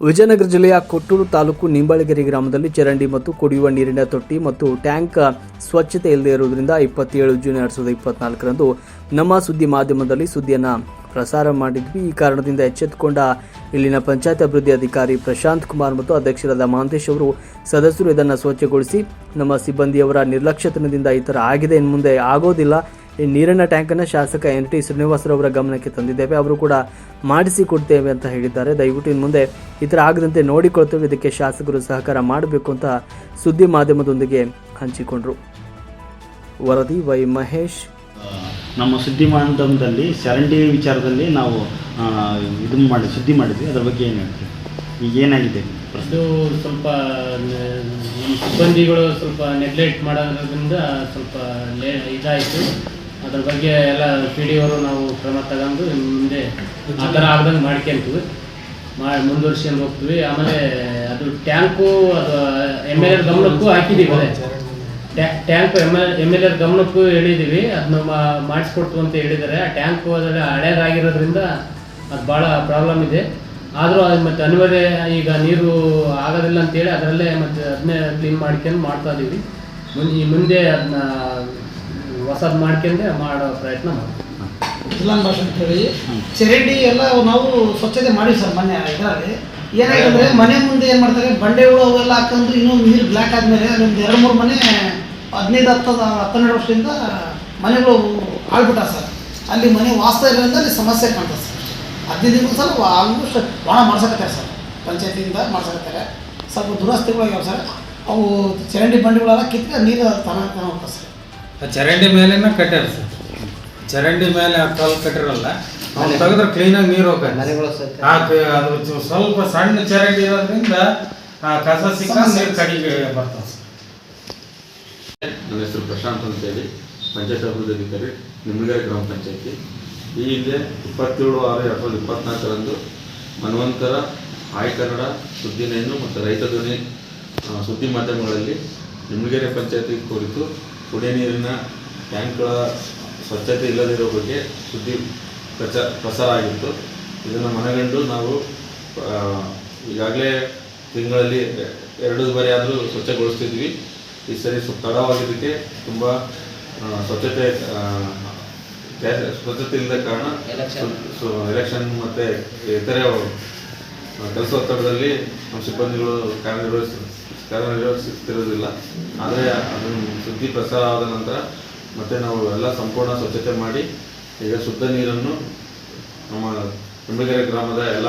ವಿಜಯನಗರ ಜಿಲ್ಲೆಯ ಕೊಟ್ಟೂರು ತಾಲೂಕು ನಿಂಬಳಗೆರೆ ಗ್ರಾಮದಲ್ಲಿ ಚರಂಡಿ ಮತ್ತು ಕುಡಿಯುವ ನೀರಿನ ತೊಟ್ಟಿ ಮತ್ತು ಟ್ಯಾಂಕ್ ಸ್ವಚ್ಛತೆ ಇಲ್ಲದೆ ಇರುವುದರಿಂದ ಇಪ್ಪತ್ತೇಳು ಜೂನ್ ಎರಡು ಸಾವಿರದ ಇಪ್ಪತ್ನಾಲ್ಕರಂದು ನಮ್ಮ ಸುದ್ದಿ ಮಾಧ್ಯಮದಲ್ಲಿ ಸುದ್ದಿಯನ್ನು ಪ್ರಸಾರ ಮಾಡಿದ್ವಿ. ಈ ಕಾರಣದಿಂದ ಎಚ್ಚೆತ್ತುಕೊಂಡ ಇಲ್ಲಿನ ಪಂಚಾಯತ್ ಅಭಿವೃದ್ಧಿ ಅಧಿಕಾರಿ ಪ್ರಶಾಂತ್ ಕುಮಾರ್ ಮತ್ತು ಅಧ್ಯಕ್ಷರಾದ ಮಹಾಂತೇಶ್ ಅವರು ಸದಸ್ಯರು ಇದನ್ನು ಸ್ವಚ್ಛಗೊಳಿಸಿ ನಮ್ಮ ಸಿಬ್ಬಂದಿಯವರ ನಿರ್ಲಕ್ಷ್ಯತನದಿಂದ ಈ ಥರ ಆಗಿದೆ ಇನ್ನು ಮುಂದೆ ಆಗೋದಿಲ್ಲ. ಈ ನೀರಿನ ಟ್ಯಾಂಕನ್ನು ಶಾಸಕ ಎನ್ ಟಿ ಶ್ರೀನಿವಾಸರವರ ಗಮನಕ್ಕೆ ತಂದಿದ್ದೇವೆ. ಅವರು ಕೂಡ ಮಾಡಿಸಿ ಕೊಡ್ತೇವೆ ಅಂತ ಹೇಳಿದ್ದಾರೆ. ದಯವಿಟ್ಟು ಇನ್ನು ಮುಂದೆ ಈ ಥರ ಆಗದಂತೆ ನೋಡಿಕೊಳ್ತೇವೆ. ಇದಕ್ಕೆ ಶಾಸಕರು ಸಹಕಾರ ಮಾಡಬೇಕು ಅಂತ ಸುದ್ದಿ ಮಾಧ್ಯಮದೊಂದಿಗೆ ಹಂಚಿಕೊಂಡ್ರು. ವರದಿ ವೈ ಮಹೇಶ್. ನಮ್ಮ ಸುದ್ದಿ ಮಾಧ್ಯಮದಲ್ಲಿ ಚರಂಡಿ ವಿಚಾರದಲ್ಲಿ ನಾವು ಇದನ್ನು ಮಾಡಿ ಸುದ್ದಿ ಮಾಡಿದ್ವಿ. ಅದ್ರ ಬಗ್ಗೆ ಏನು ಹೇಳ್ತೀವಿ ಈಗ ಏನಾಗಿದೆ? ಇದು ಸ್ವಲ್ಪ ಸಿಬ್ಬಂದಿಗಳು ಸ್ವಲ್ಪ ನೆಗ್ಲೆಕ್ಟ್ ಮಾಡೋದ್ರಿಂದ ಸ್ವಲ್ಪ ಲೇ ಇದಾಯಿತು. ಅದ್ರ ಬಗ್ಗೆ ಎಲ್ಲ ಪಿ ಡಿ ಅವರು ನಾವು ಕ್ರಮ ತಗೊಂಡು ಮುಂದೆ ಆ ಥರ ಆಗ್ದಂಗೆ ಮಾಡ್ಕೊಂತೀವಿ ಮಾಡಿ ಮುಂದುವರ್ಸ್ಕೊಂಡು ಹೋಗ್ತೀವಿ. ಆಮೇಲೆ ಅದು ಟ್ಯಾಂಕು, ಅದು ಎಂ ಎಲ್ ಎರ್ ಗಮನಕ್ಕೂ ಹಾಕಿದ್ದೀವಿ ಅದೇ. ಟ್ಯಾ- tank M L M L ಎರ್ ಗಮನಕ್ಕೂ ಹೇಳಿದ್ದೀವಿ ಅದನ್ನ ಮಾಡಿಸ್ಕೊಡ್ತು ಅಂತ ಹೇಳಿದ್ದಾರೆ ಆ ಟ್ಯಾಂಕು ಅದರ ಹಳೇದಾಗಿರೋದ್ರಿಂದ ಅದು ಭಾಳ ಪ್ರಾಬ್ಲಮ್ ಇದೆ. ಆದರೂ ಅದು ಮತ್ತೆ ಅನಿವಾರ್ಯ ಈಗ ನೀರು ಆಗೋದಿಲ್ಲ ಅಂತೇಳಿ ಅದರಲ್ಲೇ ಮತ್ತೆ ಅದನ್ನೇ ಕ್ಲೀನ್ ಮಾಡ್ಕೊಂಡು ಮಾಡ್ತಾ ಇದ್ದೀವಿ ಮುಂದೆ ಮುಂದೆ ಅದನ್ನ ಹೊಸದು ಮಾಡ್ಕೊಂಡೆ ಮಾಡೋ ಪ್ರಯತ್ನ ಮಾಡ್ತೀವಿ. ಭಾಷೆ ಅಂತ ಹೇಳಿ, ಚರಂಡಿ ಎಲ್ಲ ನಾವು ಸ್ವಚ್ಛತೆ ಮಾಡಿ ಸರ್ ಮೊನ್ನೆ ಇದರಲ್ಲಿ. ಏನಾಯ್ತಂದ್ರೆ ಮನೆ ಮುಂದೆ ಏನು ಮಾಡ್ತಾರೆ ಬಂಡೆಗಳು ಅವೆಲ್ಲ ಹಾಕೊಂಡು ಇನ್ನೂ ನೀರು ಬ್ಲ್ಯಾಕ್ ಆದಮೇಲೆ ಒಂದು ಎರಡು ಮೂರು ಮನೆ ಹದಿನೈದು, ಹತ್ತದ ಹತ್ತೆರಡು ವರ್ಷದಿಂದ ಮನೆಗಳು ಆಳ್ಬಿಟ್ಟ ಸರ್. ಅಲ್ಲಿ ಮನೆ ವಾಸ್ತ ಇರೋದ್ರಿಂದ ಅಲ್ಲಿ ಸಮಸ್ಯೆ ಕಾಣ್ತದೆ ಸರ್. ಹದಿನೈದು ದಿನ ಸರ್ ಆಲ್ಮೋಸ್ಟ್ ಭಾಳ ಮಾಡ್ಸಕತ್ತಾರೆ ಸರ್. ಪಂಚಾಯತಿಯಿಂದ ಮಾಡ್ಸಕತ್ತಾರೆ. ಸ್ವಲ್ಪ ದುರಸ್ತಿಗಳಾಗ್ಯಾವ ಸರ್. ಅವು ಚರಂಡಿ ಬಂಡೆಗಳೆಲ್ಲ ಕಿತ್ತ ನೀರು ತನ ಹೋಗ್ತದೆ ಸರ್. ಚರಂಡಿ ಮೇಲೆನ ಕಟ್ಟಾರ ಸರ್. ಚರಂಡಿ ಮೇಲೆ ಆ ಕಲ್ಲು ಕಟ್ಟಿರಲ್ಲ ಅವ್ನು ತೆಗೆದ್ರೆ ಕ್ಲೀನಾಗಿ ನೀರು ಹೋಗ್ತದೆ. ಆ ಕ- ಅದು ಚು- ಸ್ವಲ್ಪ ಸಣ್ಣ ಚರಂಡಿ ಇರೋದ್ರಿಂದ ಆ ಕಸ ಸಿಕ್ಕ ನೀರು ಕಡಿಗೆ ಬರ್ತದೆ ಸರ್. ನನ್ನ ಹೆಸರು ಪ್ರಶಾಂತ್ ಅಂತೇಳಿ. ಪಂಚಾಯತ್ ಅಭಿವೃದ್ಧಿ ಅಧಿಕಾರಿ ನಿಮ್ಗರೆ ಗ್ರಾಮ ಪಂಚಾಯತಿ. ಈ ಹಿಂದೆ ಇಪ್ಪತ್ತೇಳು ಆರು ಎರಡು ಸಾವಿರದ ಇಪ್ಪತ್ನಾಲ್ಕರಂದು ಮನ್ವಂತರ ಆಯ್ ಕನ್ನಡ ಸುದ್ದಿನೇನು ಮತ್ತು ರೈತ ಧ್ವನಿ ಆ, ಸುದ್ದಿ ಮಾಧ್ಯಮಗಳಲ್ಲಿ ನಿಮ್ಗೆರೆ ಪಂಚಾಯತಿ ಕುರಿತು ಕುಡಿಯ ನೀರಿನ ಟ್ಯಾಂಕ್ಗಳ ಸ್ವಚ್ಛತೆ ಇಲ್ಲದಿರೋ ಬಗ್ಗೆ ಸುದ್ದಿ ಪ್ರಚಾರ ಪ್ರಸಾರ ಆಗಿತ್ತು. ಇದನ್ನು ಮನಗಂಡು ನಾವು ಈಗಾಗಲೇ ತಿಂಗಳಲ್ಲಿ ಎರಡು ಬಾರಿ ಆದರೂ ಸ್ವಚ್ಛಗೊಳಿಸ್ತಿದ್ವಿ. ಈ ಸರಿ ಸ್ವಲ್ಪ ತಡವಾಗಿದ್ದಕ್ಕೆ ತುಂಬ ಸ್ವಚ್ಛತೆ ಸ್ವಚ್ಛತೆ ಇಲ್ಲದ ಕಾರಣ ಸೊ ಎಲೆಕ್ಷನ್ ಮತ್ತು ಇತರೆ ಕೆಲಸ ಒತ್ತಡದಲ್ಲಿ ನಮ್ಮ ಸಿಬ್ಬಂದಿಗಳು ಕಾರ್ಯನಿರ್ವಹಿಸ ಸಿಗ್ತಿರೋದಿಲ್ಲ. ಆದರೆ ಅದನ್ನು ಸುದ್ದಿ ಪ್ರಸಾರ ಆದ ನಂತರ ಮತ್ತೆ ನಾವು ಎಲ್ಲ ಸಂಪೂರ್ಣ ಸ್ವಚ್ಛತೆ ಮಾಡಿ ಈಗ ಶುದ್ಧ ನೀರನ್ನು ನಮ್ಮ ನಿಂಬೆಗೆರೆ ಗ್ರಾಮದ ಎಲ್ಲ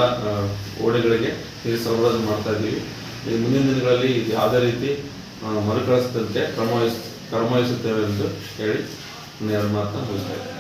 ಓಡೆಗಳಿಗೆ ನೀರು ಸರಬರಾಜು ಮಾಡ್ತಾ ಇದ್ದೀವಿ. ಈ ಮುಂದಿನ ದಿನಗಳಲ್ಲಿ ಯಾವುದೇ ರೀತಿ ಮರುಕಳಿಸದಂತೆ ಕ್ರಮ ವಹಿಸ್ ಕ್ರಮ ವಹಿಸುತ್ತೇವೆ ಎಂದು ಹೇಳಿ ಎರಡು ಮಾತನ್ನು ಮುಗಿಸ್ತಾ ಇದ್ದೀನಿ.